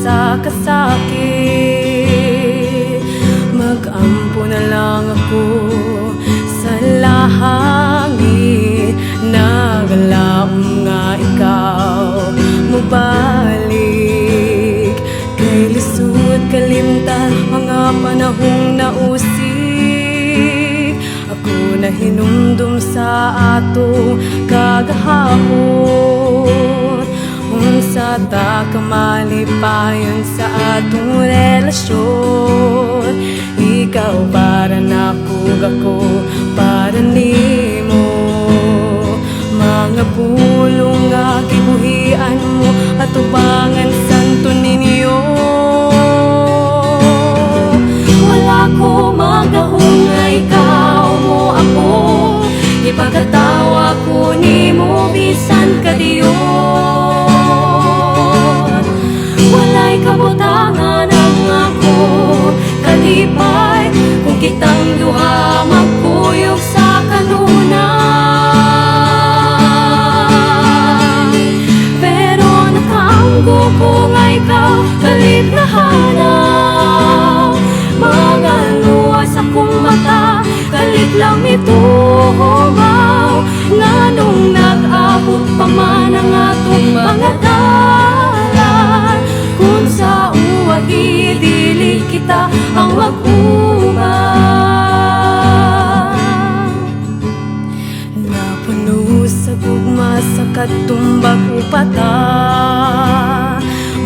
sa kasakit Mag-ampo na lang ako sa lahangin. Nagalaom nga ikaw. Mabalik Kay lisod kalimta mga panahong nausik. Ako na hinumdum sa ato kagahapon nagkakamali pa sa atong relasyon. Ikaw para napug ako, para nila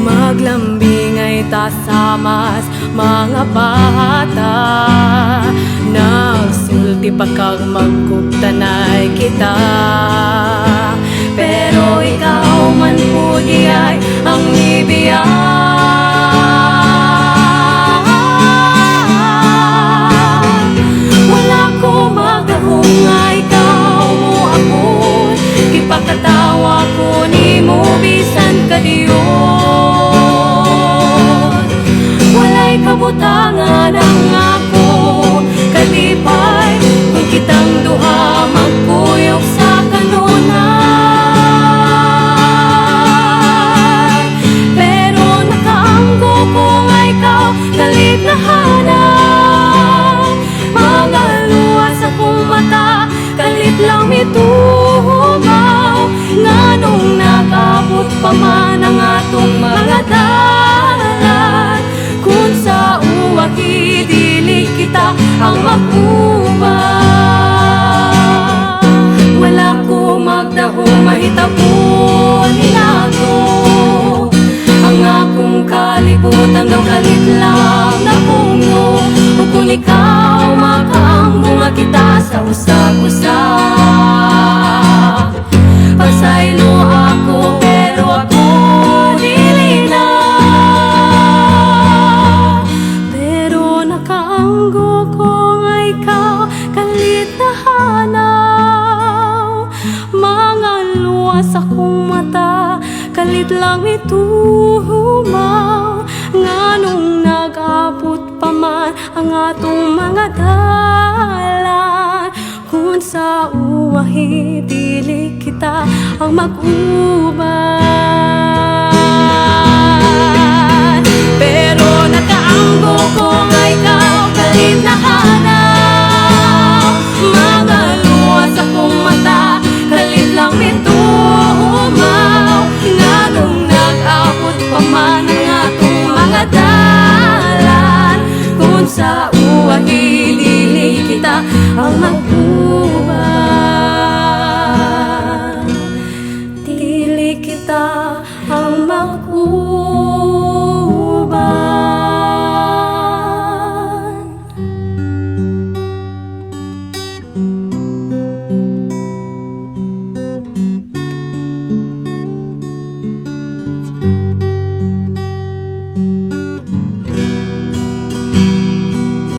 maglambing ay tasamas mga bata. Nagsulti pa kang magkuptanay kita. kalibutan daw kalit lang na puno. O kung ikaw makaangbunga kita sa usap-usap Pasaylo ako pero ako dili Pero nakaanggo ko nga ikaw kalit na hanaw Mga luwas akong mata kalit lang ituho lumaw Nga nung nag-abot pa man Ang atong mga dalan. Kung sa uwahi dili kita ang mag-ubay